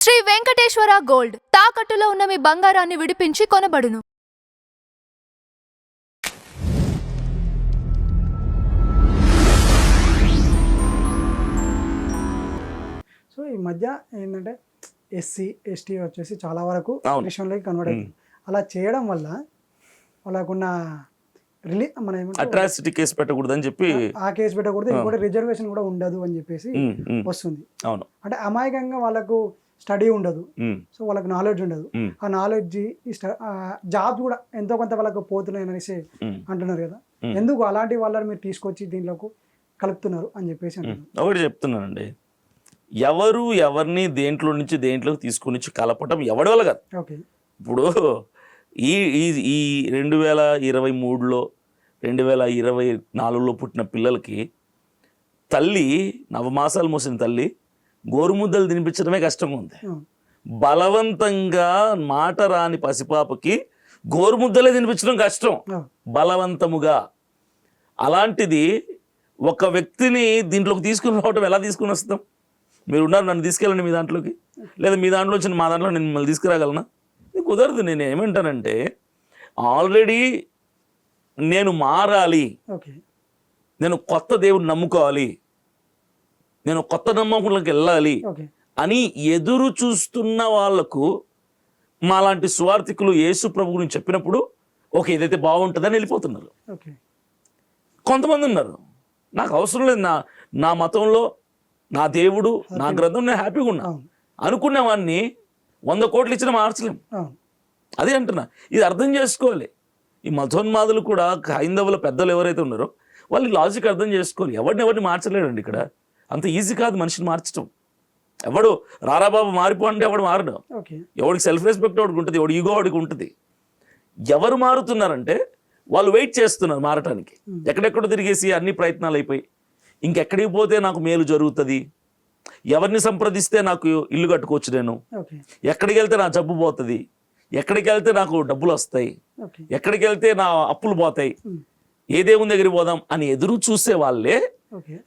Shri Venkateswara gold. తాకట్టులో ఉన్న మీ బంగారాన్ని విడిపించి కొనబడును. సో ఈ మధ్య ఏంటంటే ఎస్సీ ఎస్టీ వచ్చేసి చాలా వరకు అవును. విషయంలోకి కన్వర్ట్ అవుతుంది అలా చేయడం వల్ల వాళ్ళకున్న రిలీ మన ఏమంటారు? అట్రాసిటీ కేసు పెట్టకూడదని చెప్పి ఆ కేసు పెట్టకూడదు. ఇంకోటి రిజర్వేషన్ కూడా ఉండదు అని చెప్పేసి ఉమ్, ఉమ్, వస్తుంది. అవును. అంటే అమాయకంగా వాళ్ళకు స్టడీ ఉండదు. సో వాళ్ళకి నాలెడ్జ్ ఉండదు. ఆ నాలెడ్జ్ ఈ జాబ్స్ కూడా ఎంతో కొంత వాళ్ళకు పోతున్నాయి అనేసి అంటున్నారు కదా. ఎందుకు అలాంటి వాళ్ళని మీరు తీసుకొచ్చి దీంట్లోకి కలుపుతున్నారు అని చెప్పేసి ఒకటి చెప్తున్నానండి. ఎవరు ఎవరిని దేంట్లో నుంచి దేంట్లోకి తీసుకొని వచ్చి కలపటం ఎవడి వల్ల కాదు. ఓకే. ఇప్పుడు ఈ ఈ ఈ రెండు వేల ఇరవై మూడులో రెండు వేల ఇరవై నాలుగులో పుట్టిన పిల్లలకి తల్లి నవమాసాలు మోసిన తల్లి గోరుముద్దలు తినిపించడమే కష్టంగా ఉంది. బలవంతంగా మాట రాని పసిపాపకి గోరుముద్దలే తినిపించడం కష్టం. బలవంతముగా. అలాంటిది ఒక వ్యక్తిని దీంట్లోకి తీసుకుని రావటం ఎలా తీసుకుని వస్తాం? మీరు ఉన్నారు నన్ను తీసుకెళ్ళండి మీ దాంట్లోకి. లేదా మీ దాంట్లో వచ్చిన మా దాంట్లో నేను మిమ్మల్ని తీసుకురాగలనా? కుదరదు. నేను ఏమంటానంటే ఆల్రెడీ నేను మారాలి. నేను కొత్త దేవుడిని నమ్ముకోవాలి. నేను కొత్త నమ్మకంలోకి వెళ్ళాలి అని ఎదురు చూస్తున్న వాళ్ళకు మాలాంటి స్వార్థికులు యేసు ప్రభు గురించి చెప్పినప్పుడు ఓకే ఇదైతే బాగుంటుందని వెళ్ళిపోతున్నారు. కొంతమంది ఉన్నారు. నాకు అవసరం లేదు నా నా మతంలో నా దేవుడు నా గ్రంథం నేను హ్యాపీగా ఉన్నా. అవును. అనుకునే వాడిని వంద కోట్లు ఇచ్చిన మార్చలేం. అదే అంటున్నా ఇది అర్థం చేసుకోవాలి. ఈ మతోన్మాదులు కూడా హైందవుల పెద్దలు ఎవరైతే ఉన్నారో వాళ్ళు లాజిక్ అర్థం చేసుకోవాలి. ఎవరిని ఎవరిని మార్చలేడండి ఇక్కడ? అంత ఈజీ కాదు మనిషిని మార్చడం ఎవడు రారాబాబు మారిపో అంటే ఎవడు మారడు. ఎవడికి సెల్ఫ్ రెస్పెక్ట్ వాడికి ఉంటుంది ఎవడు ఈగో వాడికి ఉంటుంది. ఎవరు మారుతున్నారంటే వాళ్ళు వెయిట్ చేస్తున్నారు మారటానికి. ఎక్కడెక్కడ తిరిగేసి అన్ని ప్రయత్నాలు అయిపోయి. ఇంకెక్కడికి పోతే నాకు మేలు జరుగుతుంది? ఎవరిని సంప్రదిస్తే నాకు ఇల్లు కట్టుకోవచ్చు నేను? ఎక్కడికి వెళ్తే నా జబ్బు పోతుంది? ఎక్కడికి వెళ్తే నాకు డబ్బులు వస్తాయి? ఎక్కడికి వెళ్తే నా అప్పులు పోతాయి? ఉమ్. ఏ దేవుని దగ్గరికి పోదాం అని ఎదురు చూసే వాళ్ళే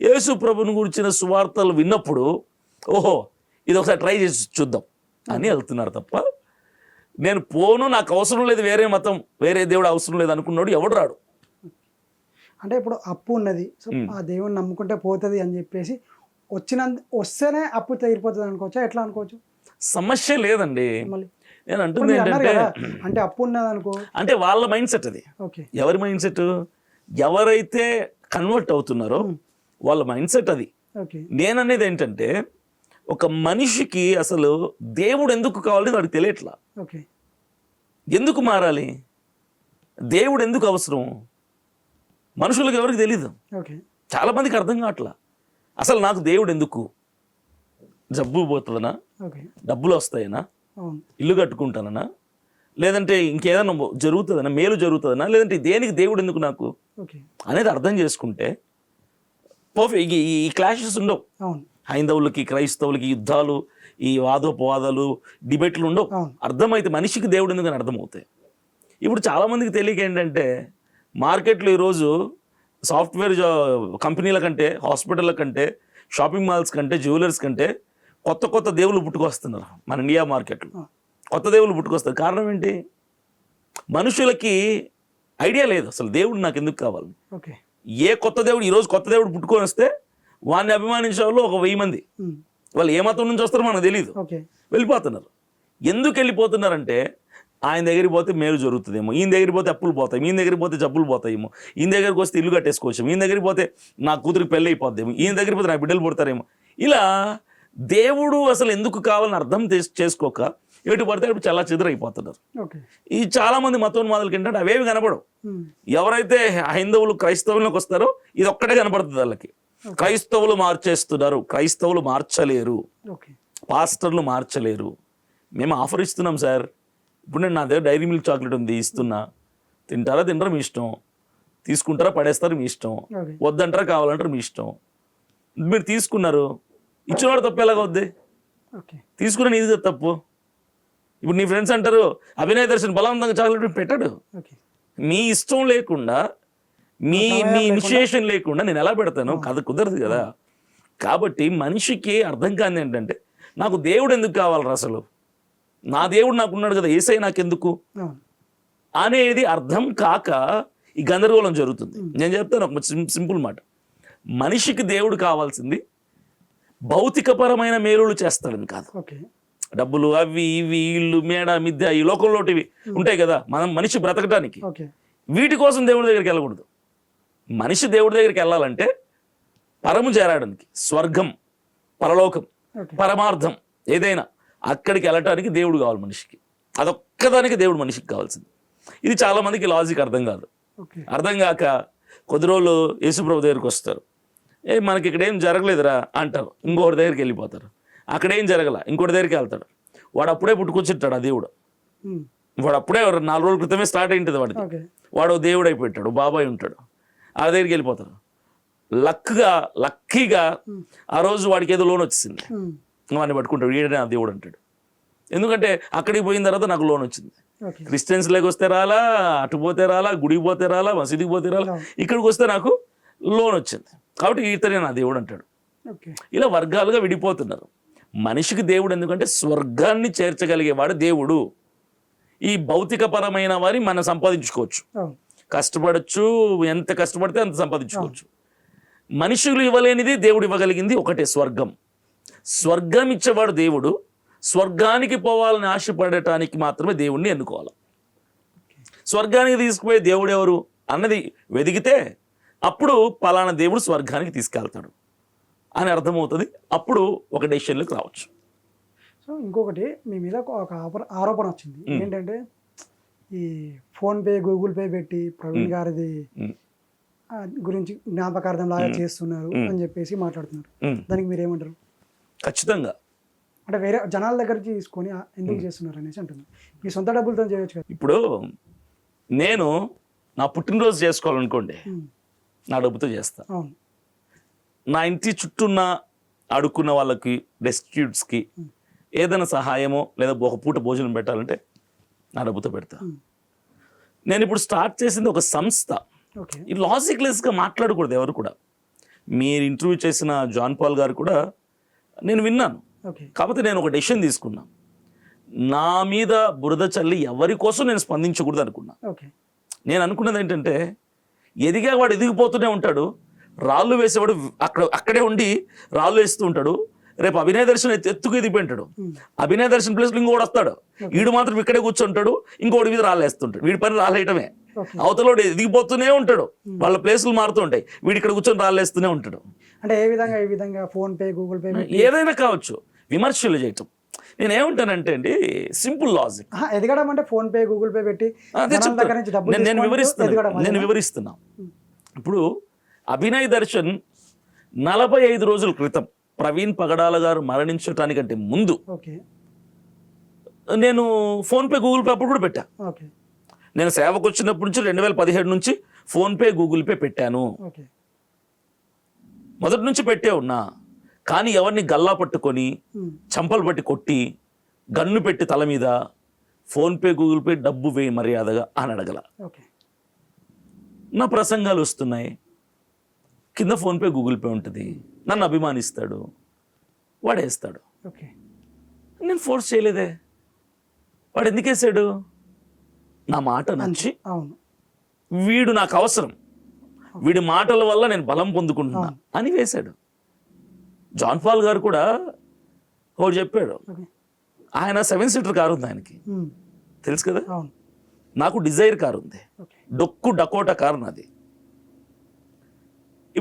యేసు ప్రభుని గురించిన సువార్తలు విన్నప్పుడు ఓహో ఇది ఒకసారి ట్రై చేసి చూద్దాం. అని వెళ్తున్నారు తప్ప నేను పోను నాకు అవసరం లేదు వేరే మతం వేరే దేవుడు అవసరం లేదు అనుకున్నాడు ఎవడు రాడు. అంటే ఇప్పుడు అప్పు ఉన్నది సో ఆ దేవుని నమ్ముకుంటే పోతుంది అని చెప్పేసి వచ్చిన వస్తేనే అప్పు తీరిపోతుంది అనుకోవచ్చా? ఎట్లా అనుకోవచ్చు? సమస్య లేదండి. నేను అంటుంది ఏంటంటే అంటే అప్పు ఉన్నది అనుకో. అంటే వాళ్ళ మైండ్ సెట్ అది. ఓకే. ఎవరి మైండ్ సెట్? ఎవరైతే కన్వర్ట్ అవుతున్నారో వాళ్ళ మైండ్ సెట్ అది. నేననేది ఏంటంటే ఒక మనిషికి అసలు దేవుడు ఎందుకు కావాలని వాడికి తెలియట్లా. ఎందుకు మారాలి? దేవుడు ఎందుకు అవసరం? మనుషులకు ఎవరికి తెలియదు చాలా మందికి అర్థం కావట్లా. అసలు నాకు దేవుడు ఎందుకు? జబ్బు పోతుందనా? డబ్బులు వస్తాయనా? ఇల్లు కట్టుకుంటానన్నా లేదంటే ఇంకేదైనా జరుగుతుందనా? మేలు జరుగుతుందనా? లేదంటే దేనికి దేవుడు ఎందుకు నాకు? అనేది అర్థం చేసుకుంటే పర్ఫెక్ట్ ఈ ఈ క్లాషెస్ ఉండవు. హైందవులకి క్రైస్తవులకి యుద్ధాలు ఈ వాదోపవాదాలు డిబేట్లు ఉండవు. అర్థమైతే మనిషికి దేవుడు ఎందుకని అర్థమవుతాయి? ఇప్పుడు చాలామందికి తెలియక ఏంటంటే మార్కెట్లో ఈరోజు సాఫ్ట్వేర్ కంపెనీల కంటే హాస్పిటల్ల కంటే షాపింగ్ మాల్స్ కంటే జ్యువెలర్స్ కంటే కొత్త కొత్త దేవుళ్ళు పుట్టుకొస్తున్నారు మన ఇండియా మార్కెట్లో. కొత్త దేవుళ్ళు పుట్టుకొస్తారు. కారణం ఏంటి? మనుషులకి ఐడియా లేదు. అసలు దేవుడు నాకు ఎందుకు కావాలి? ఓకే. ఏ కొత్త దేవుడు ఈరోజు కొత్త దేవుడు పుట్టుకొని వస్తే వాడిని అభిమానించే వాళ్ళు ఒక వెయ్యి మంది. వాళ్ళు ఏ మతం నుంచి వస్తారో మనకు తెలియదు వెళ్ళిపోతున్నారు. ఎందుకు వెళ్ళిపోతున్నారంటే ఆయన దగ్గరికి పోతే మేలు జరుగుతుందేమో. ఈయన దగ్గరికి పోతే అప్పులు పోతాయి. ఈయన దగ్గరికి పోతే జబ్బులు పోతాయేమో. ఈయన దగ్గరికి వస్తే ఇల్లు కట్టేసుకోవచ్చు ఈయన దగ్గరికి పోతే నా కూతురికి పెళ్ళి అయిపోద్దేమో. ఈయన దగ్గరికి పోతే నా బిడ్డలు పుడతారేమో. ఇలా దేవుడు అసలు ఎందుకు కావాలని అర్థం చేస్- చేసుకోక ఎటు పడితే అటు చాలా చెదురైపోతున్నారు. ఈ చాలా మంది మతోన్మాదులకి ఏంటంటే అవేవి కనపడవు. ఎవరైతే హైందవులు క్రైస్తవులకు వస్తారో ఇది ఒక్కటే కనపడుతుంది వాళ్ళకి. క్రైస్తవులు మార్చేస్తున్నారు క్రైస్తవులు మార్చలేరు. పాస్టర్లు మార్చలేరు. మేము ఆఫర్ ఇస్తున్నాం సార్. ఇప్పుడు నేను నా దగ్గర డైరీ మిల్క్ చాక్లెట్ ఉంది ఇస్తున్నా. తింటారా తింటారా మీ ఇష్టం. తీసుకుంటారా పడేస్తారా మీ ఇష్టం. వద్దంటారా కావాలంటారా మీ ఇష్టం. మీరు తీసుకున్నారు. ఇచ్చినవాడు తప్పు ఎలాగ వద్దే తీసుకున్న నీది తప్పు. ఇప్పుడు నీ ఫ్రెండ్స్ అంటారు అభినయ దర్శన్ బలవంతంగా చాక్లెట్ పెట్టాడు. మీ ఇష్టం లేకుండా మీ మీ ఇనిషియేషన్ లేకుండా నేను ఎలా పెడతాను? కథ కుదరదు కదా. కాబట్టి మనిషికి అర్థం కాని ఏంటంటే నాకు దేవుడు ఎందుకు కావాలరా అసలు? నా దేవుడు నాకు ఉన్నాడు కదా ఏసై నాకెందుకు? అనేది అర్థం కాక ఈ గందరగోళం జరుగుతుంది. నేను చెప్తాను ఒక సింపుల్ మాట. మనిషికి దేవుడు కావాల్సింది భౌతికపరమైన మేలులు చేస్తాడని కాదు. ఓకే. డబ్బులు అవి ఇవి ఇల్లు మేడ మిద్దె ఈ లోకంలోటివి ఉంటాయి కదా. మనం మనిషి బ్రతకటానికి. వీటి కోసం దేవుడి దగ్గరికి వెళ్ళకూడదు. మనిషి దేవుడి దగ్గరికి వెళ్ళాలంటే పరము చేరడానికి స్వర్గం పరలోకం పరమార్థం ఏదైనా అక్కడికి వెళ్ళటానికి దేవుడు కావాలి మనిషికి. అదొక్కదానికి దేవుడు మనిషికి కావాల్సింది. ఇది చాలా మందికి లాజిక్ అర్థం కాదు. అర్థం కాక కొద్ది రోజులు యేసుప్రభు దగ్గరికి వస్తారు. ఏ మనకి ఇక్కడ ఏం జరగలేదురా అంటారు. ఇంకొకటి దగ్గరికి వెళ్ళిపోతారు. అక్కడ ఏం జరగల. ఇంకోటి దగ్గరికి వెళ్తాడు. వాడు అప్పుడే పుట్టుకొచ్చింటాడు ఆ దేవుడు. వాడు అప్పుడే నాలుగు రోజుల క్రితమే స్టార్ట్ అయింటుంది వాడికి వాడు దేవుడు అయిపోయాడు బాబాయ్ ఉంటాడు. ఆ దగ్గరికి వెళ్ళిపోతారు లక్గా లక్కీగా ఆ రోజు వాడికి ఏదో లోన్ వచ్చింది. వాడిని పట్టుకుంటాడు ఈడనే ఆ దేవుడు అంటాడు. ఎందుకంటే అక్కడికి పోయిన తర్వాత నాకు లోన్ వచ్చింది. క్రిస్టియన్స్ లేక వస్తే రాలా అటు పోతే రాలా గుడికి పోతే రాలా మసీదుకి పోతే రాలా ఇక్కడికి వస్తే నాకు లోన్ వచ్చింది. కాబట్టి ఈతనే నా దేవుడు అంటాడు. ఇలా వర్గాలుగా విడిపోతున్నారు. మనిషికి దేవుడు ఎందుకంటే స్వర్గాన్ని చేర్చగలిగేవాడు దేవుడు. ఈ భౌతికపరమైన వారి మనం సంపాదించుకోవచ్చు. కష్టపడచ్చు ఎంత కష్టపడితే అంత సంపాదించుకోవచ్చు. మనుషులు ఇవ్వలేనిది దేవుడు ఇవ్వగలిగింది ఒకటే స్వర్గం. స్వర్గం ఇచ్చేవాడు దేవుడు. స్వర్గానికి పోవాలని ఆశపడటానికి మాత్రమే దేవుణ్ణి ఎన్నుకోవాలి. స్వర్గానికి తీసుకుపోయే దేవుడు ఎవరు? అన్నది వెదిగితే అప్పుడు పలానా దేవుడు స్వర్గానికి తీసుకెళ్తాడు. అని అర్థమవుతుంది. అప్పుడు ఒక డెసిషన్లోకి రావచ్చు. సో ఇంకొకటి మీ మీద ఒక- ఆరోపణ వచ్చింది. ఏంటంటే ఈ ఫోన్ పే గూగుల్ పే పెట్టి ప్రవీణ్ గారిది గురించి జ్ఞాపకార్థం లాగా చేస్తున్నారు అని చెప్పేసి మాట్లాడుతున్నారు. దానికి మీరు ఏమంటారు ఖచ్చితంగా. అంటే వేరే జనాల దగ్గర తీసుకొని ఎందుకు చేస్తున్నారు అనేసి అంటున్నారు. మీ సొంత డబ్బులతో చేయొచ్చు కదా. ఇప్పుడు నేను నా పుట్టినరోజు చేసుకోవాలనుకోండి. నా డబ్బుతో చేస్తా. అవును. నా ఇంటి చుట్టూ ఉన్న అడుక్కున్న వాళ్ళకి డెస్టిట్యూట్స్కి ఏదైనా సహాయమో లేదా ఒక పూట భోజనం పెట్టాలంటే నా డబ్బుతో పెడతా. నేను ఇప్పుడు స్టార్ట్ చేసింది ఒక సంస్థ. ఈ లాజిక్లెస్గా మాట్లాడకూడదు ఎవరు కూడా. మీరు ఇంటర్వ్యూ చేసిన జాన్ పాల్ గారు కూడా నేను విన్నాను. కాకపోతే నేను ఒక డెసిషన్ తీసుకున్నా. నా మీద బురద చల్లి ఎవరి కోసం నేను స్పందించకూడదు అనుకున్నా ఓకే. నేను అనుకున్నది ఏంటంటే ఎదిగా వాడు ఎదిగిపోతూనే ఉంటాడు రాళ్ళు వేసేవాడు అక్కడ అక్కడే ఉండి రాళ్ళు వేస్తూ ఉంటాడు. రేపు అభినయ దర్శన్ ఎత్తు- ఎత్తుకు ఎదిగిపోయింటాడు అభినయ దర్శన్ ప్లేస్లో ఇంకోటి వస్తాడు. వీడు మాత్రం ఇక్కడే కూర్చుంటాడు ఇంకోటి మీద రాళ్ళు వేస్తుంటాడు. వీడి పని రాళ్ళేయటమే ఓకే. అవతలోడు ఎదిగిపోతూనే ఉంటాడు. వాళ్ళ ప్లేసులు మారుతూ ఉంటాయి. వీడు ఇక్కడ కూర్చొని రాళ్ళు వేస్తూనే ఉంటాడు. అంటే ఏ విధంగా ఏ విధంగా? ఫోన్ పే గూగుల్ పే ఏదైనా కావచ్చు. విమర్శలు చేయటం. నేను ఏమంటానంటే అండి సింపుల్ లాజిక్. ఎదగడం అంటే ఫోన్ పే గూగుల్ పే పెట్టి నేను నేను? వివరిస్తున్నా. ఇప్పుడు అభినయ్ దర్శన్ నలభై ఐదు రోజుల క్రితం ప్రవీణ్ పగడాల గారు మరణించటానికంటే ముందు నేను ఫోన్పే గూగుల్ పే అప్పుడు కూడా పెట్టా. నేను సేవకు వచ్చినప్పటి నుంచి రెండు వేల పదిహేడు నుంచి ఫోన్పే గూగుల్ పే పెట్టాను. మొదటి నుంచి పెట్టే ఉన్నా కానీ ఎవరిని గల్లా పట్టుకొని. చంపలు పట్టి కొట్టి గన్ను పెట్టి తల మీద ఫోన్పే గూగుల్ పే డబ్బు వేయి మర్యాదగా అని అడగల. ఓకే. నా ప్రసంగాలు వస్తున్నాయి. కింద ఫోన్పే గూగుల్ పే ఉంటుంది. నన్ను అభిమానిస్తాడు. వాడేస్తాడు. ఓకే. నేను ఫోర్స్ చేయలేదే. వాడు ఎందుకు వేసాడు? నా మాట నచ్చి అవును. వీడు నాకు అవసరం. వీడి మాటల వల్ల నేను బలం పొందుకుంటున్నా అని వేశాడు జాన్ పాల్ గారు కూడా ఒకటి చెప్పాడు. ఆయన సెవెన్ సీటర్ కారు ఉంది ఆయనకి. తెలుసు కదా? నాకు డిజైర్ కారు ఉంది. డొక్కు డకోటా కారు నాది.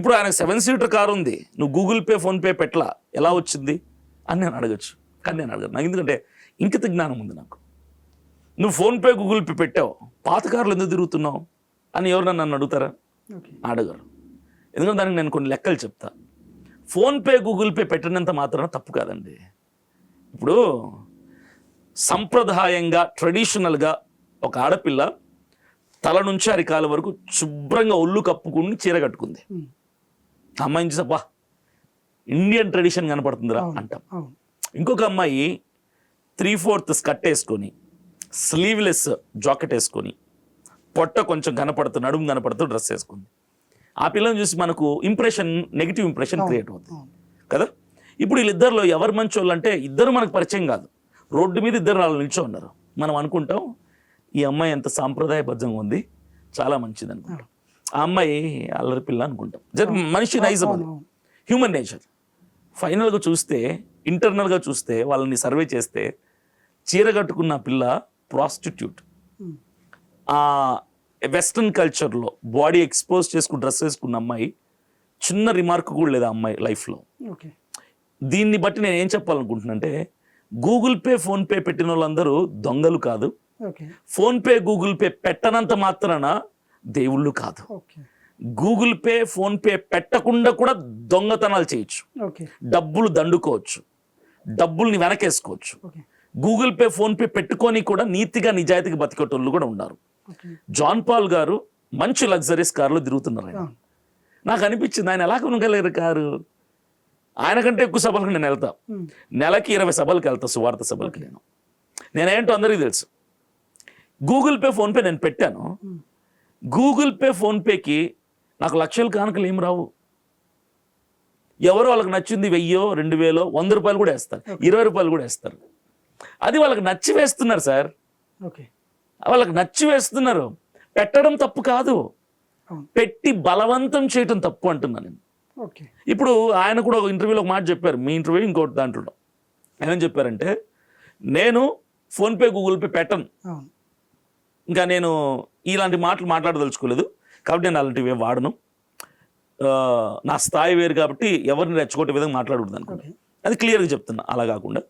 ఇప్పుడు ఆయన సెవెన్ సీటర్ కారు ఉంది. నువ్వు గూగుల్ పే ఫోన్ పే పెట్టలా? ఎలా వచ్చింది? అని నేను అడగచ్చు. కానీ నేను అడగను. నాకు ఎందుకంటే ఇంకిత జ్ఞానం ఉంది నాకు. నువ్వు ఫోన్ పే గూగుల్ పే పెట్టావు. పాత కార్లు ఎందుకు తిరుగుతున్నావు? అని ఎవరు నన్ను అడుగుతారా? అడగరు. ఎందుకంటే దానికి నేను కొన్ని లెక్కలు చెప్తా. ఫోన్ పే గూగుల్ పే పెట్టినంత మాత్రాన తప్పు కాదండి. ఇప్పుడు సంప్రదాయంగా ట్రెడిషనల్గా ఒక ఆడపిల్ల తల నుంచి అరికాల వరకు శుభ్రంగా ఒళ్ళు కప్పుకుని చీర కట్టుకుంది. అమ్మాయిని చూసప్పా ఇండియన్ ట్రెడిషన్ కనపడుతుందిరా అంటాం. ఇంకొక అమ్మాయి త్రీ ఫోర్త్ స్కర్ట్ వేసుకొని స్లీవ్లెస్ జాకెట్ వేసుకొని పొట్ట కొంచెం కనపడుతూ నడుము కనపడుతూ డ్రెస్ వేసుకుంది. ఆ పిల్లని చూసి మనకు ఇంప్రెషన్ నెగిటివ్ ఇంప్రెషన్ క్రియేట్ అవుతుంది కదా? ఇప్పుడు వీళ్ళిద్దరిలో ఎవరు మంచోళ్ళు అంటే ఇద్దరు మనకు పరిచయం కాదు. రోడ్డు మీద ఇద్దరు వాళ్ళు నిల్చో ఉన్నారు మనం అనుకుంటాం ఈ అమ్మాయి ఎంత సాంప్రదాయబద్ధంగా ఉంది చాలా మంచిది అనుకుంటాం ఆ అమ్మాయి అల్లరి పిల్ల అనుకుంటాం. జర మనిషి నైజం. హ్యూమన్ నేచర్ ఫైనల్గా చూస్తే ఇంటర్నల్గా చూస్తే వాళ్ళని సర్వే చేస్తే చీర కట్టుకున్న పిల్ల ప్రాస్టిట్యూట్. ఆ వెస్ట్రన్ కల్చర్లో బాడీ ఎక్స్పోజ్ చేసుకుని డ్రెస్ వేసుకున్న అమ్మాయి చిన్న రిమార్క్ కూడా లేదు ఆ అమ్మాయి లైఫ్లో ఓకే. దీన్ని బట్టి నేను ఏం చెప్పాలనుకుంటున్నానంటే గూగుల్ పే ఫోన్పే పెట్టిన వాళ్ళందరూ దొంగలు కాదు. ఫోన్పే గూగుల్ పే పెట్టనంత మాత్రాన దేవుళ్ళు కాదు. గూగుల్ పే ఫోన్పే పెట్టకుండా కూడా దొంగతనాలు చేయొచ్చు. డబ్బులు దండుకోవచ్చు. డబ్బుల్ని వెనకేసుకోవచ్చు. గూగుల్ పే ఫోన్పే పెట్టుకొని కూడా నీతిగా నిజాయితీగా బతికేటోళ్ళు కూడా ఉన్నారు. జాన్ పాల్ గారు మంచి లగ్జరీస్ కార్లో తిరుగుతున్నారు ఆయన. నాకు అనిపించింది ఆయన ఎలా కొనగలరు కారు? ఆయన కంటే ఎక్కువ సభలకు నేను వెళ్తా. నెలకి ఇరవై సభలకు వెళ్తా సువార్త సభలకి నేను. నేనేంటో అందరికీ తెలుసు. గూగుల్ పే ఫోన్పే నేను పెట్టాను. గూగుల్ పే ఫోన్పేకి నాకు లక్షల కానుకలు ఏం రావు. ఎవరో వాళ్ళకి నచ్చింది వెయ్యో రెండు వేలో వంద రూపాయలు కూడా వేస్తారు. ఇరవై రూపాయలు కూడా వేస్తారు. అది వాళ్ళకి నచ్చి వేస్తున్నారు సార్. ఓకే వాళ్ళకి నచ్చి వేస్తున్నారు. పెట్టడం తప్పు కాదు. పెట్టి బలవంతం చేయటం తప్పు అంటున్నాను నేను. ఓకే ఇప్పుడు ఆయన కూడా ఒక ఇంటర్వ్యూలో ఒక మాట చెప్పారు. మీ ఇంటర్వ్యూ ఇంకోటి దాంట్లో. ఏమని చెప్పారంటే నేను ఫోన్పే గూగుల్ పే పెట్టను. ఇంకా నేను ఇలాంటి మాటలు మాట్లాడదలుచుకోలేదు. కాబట్టి నేను అలాంటివి వాడను. నా స్థాయి వేరు కాబట్టి ఎవరిని రెచ్చగొట్టే విధంగా మాట్లాడకూడదు అనుకుంటా. ఓకే. అది క్లియర్గా చెప్తున్నా అలా కాకుండా.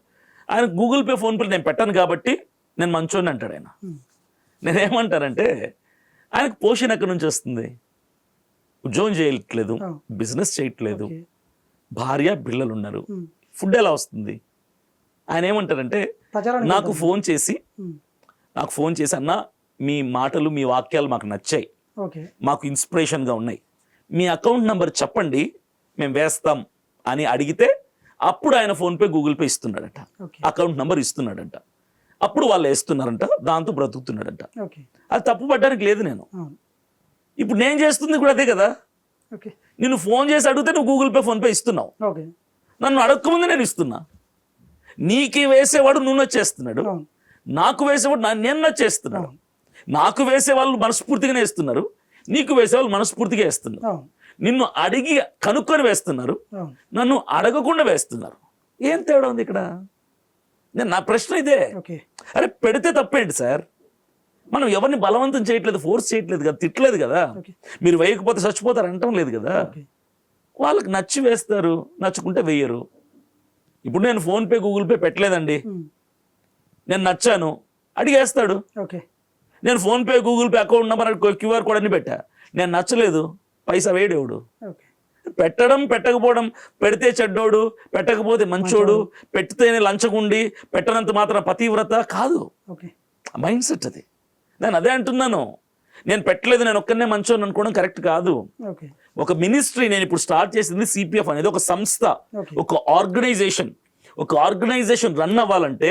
ఆయన గూగుల్ పే ఫోన్పే నేను పెట్టను కాబట్టి నేను మంచోని అంటాడు ఆయన. నేనేమంటానంటే ఆయనకు పోషణ ఎక్కడి నుంచి వస్తుంది? ఉద్యోగం చేయట్లేదు. బిజినెస్ చేయట్లేదు భార్య పిల్లలు ఉన్నారు. ఫుడ్ ఎలా వస్తుంది? ఆయన ఏమంటారంటే నాకు ఫోన్ చేసి. నాకు ఫోన్ చేసి అన్న మీ మాటలు మీ వాక్యాలు మాకు నచ్చాయి. ఓకే. మాకు ఇన్స్పిరేషన్గా ఉన్నాయి. మీ అకౌంట్ నెంబర్ చెప్పండి మేము వేస్తాం అని అడిగితే అప్పుడు ఆయన ఫోన్పే గూగుల్ పే ఇస్తున్నాడట. అకౌంట్ నెంబర్ ఇస్తున్నాడంట. అప్పుడు వాళ్ళు వేస్తున్నారంట దాంతో బ్రతుకుతున్నాడంట. అది తప్పు పడ్డానికి లేదు నేను. ఇప్పుడు నేను చేస్తుంది కూడా అదే కదా? ఓకే. నిన్ను ఫోన్ చేసి అడిగితే నువ్వు గూగుల్ పే ఫోన్పే ఇస్తున్నావు. నన్ను అడగకముందే నేను ఇస్తున్నా. నీకు వేసేవాడు నువ్వు నచ్చేస్తున్నాడు నాకు వేసేవాడు నేను నచ్చేస్తున్నాడు. నాకు వేసే వాళ్ళు మనస్ఫూర్తిగానే వేస్తున్నారు నీకు వేసేవాళ్ళు మనస్ఫూర్తిగా వేస్తున్నారు. నిన్ను అడిగి కనుక్కొని వేస్తున్నారు నన్ను అడగకుండా వేస్తున్నారు. ఏం తేడా ఉంది ఇక్కడ? నేను నా ప్రశ్న ఇదే. అరే పెడితే తప్పేంటి సార్? మనం ఎవరిని బలవంతం చేయట్లేదు ఫోర్స్ చేయట్లేదు కదా తిట్టలేదు కదా. మీరు వేయకపోతే చచ్చిపోతారు అంటం లేదు కదా. వాళ్ళకి నచ్చి వేస్తారు నచ్చుకుంటే వేయరు. ఇప్పుడు నేను ఫోన్పే గూగుల్ పే పెట్టలేదండి. నేను నచ్చాను అడిగేస్తాడు. ఓకే. నేను PhonePe Google Pay account number QR code అని పెట్టా. నేను నచ్చలేదు. పైసా వేడేవుడు ఓకే. పెట్టడం పెట్టకపోవడం పెడితే చెడ్డోడు పెట్టకపోతే మంచోడు పెట్టితేనే లంచగుండి పెట్టనంత మాత్రం పతివ్రత కాదు. మైండ్ సెట్ అది. నేను అదే అంటున్నాను. నేను పెట్టలేదు నేను ఒక్కనే మంచోని అనుకోవడం కరెక్ట్ కాదు. ఒక మినిస్ట్రీ నేను ఇప్పుడు స్టార్ట్ చేసింది సిపిఎఫ్ అనేది ఒక సంస్థ ఒక ఆర్గనైజేషన్. ఒక ఆర్గనైజేషన్ రన్ అవ్వాలంటే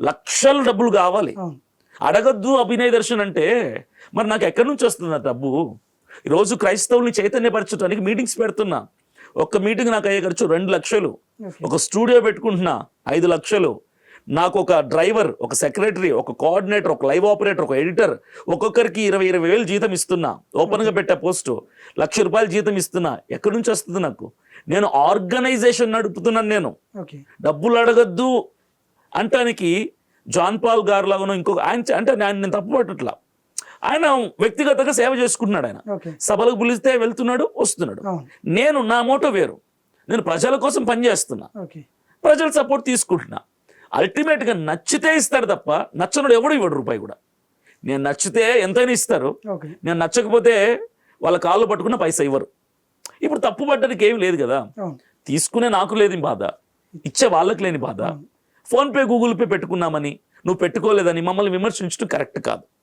లక్షల డబ్బులు కావాలి. అడగద్దు అభినయ దర్శన్ అంటే మరి నాకు ఎక్కడి నుంచి వస్తుంది ఆ డబ్బు ఈరోజు క్రైస్తవుల్ని చైతన్యపరచడానికి మీటింగ్స్ పెడుతున్నా. ఒక్క మీటింగ్ నాకు అయ్యే ఖర్చు రెండు లక్షలు. ఒక స్టూడియో పెట్టుకుంటున్నా ఐదు లక్షలు. నాకు ఒక డ్రైవర్ ఒక సెక్రటరీ ఒక కోఆర్డినేటర్ ఒక లైవ్ ఆపరేటర్ ఒక ఎడిటర్ ఒక్కొక్కరికి ఇరవై ఇరవై వేలు జీతం ఇస్తున్నా. ఓపెన్గా పెట్టే పోస్టు. లక్ష రూపాయలు జీతం ఇస్తున్నా. ఎక్కడి నుంచి వస్తుంది నాకు? నేను ఆర్గనైజేషన్ నడుపుతున్నాను నేను. డబ్బులు అడగద్దు. అంటానికి జాన్ పాల్ గారు లాగానో ఇంకొక ఆయన అంటే నేను నేను తప్పు పట్టట్లా. ఆయన వ్యక్తిగతంగా సేవ చేసుకుంటున్నాడు ఆయన. సభలకు పిలిస్తే వెళ్తున్నాడు వస్తున్నాడు. నేను నా మోటో వేరు. నేను ప్రజల కోసం పనిచేస్తున్నా ప్రజల సపోర్ట్ తీసుకుంటున్నా. అల్టిమేట్గా నచ్చితే ఇస్తాడు తప్ప నచ్చనుడు ఎవడు ఇవ్వడు రూపాయి కూడా. నేను నచ్చితే ఎంతైనా ఇస్తారు. నేను నచ్చకపోతే వాళ్ళ కాళ్ళు పట్టుకున్న పైసా ఇవ్వరు. ఇప్పుడు తప్పు పడ్డానికి ఏం లేదు కదా. తీసుకునే నాకు లేని బాధ. ఇచ్చే వాళ్ళకి లేని బాధ. ఫోన్పే గూగుల్ పే పెట్టుకున్నామని నువ్వు పెట్టుకోలేదని మమ్మల్ని విమర్శించడం కరెక్ట్ కాదు.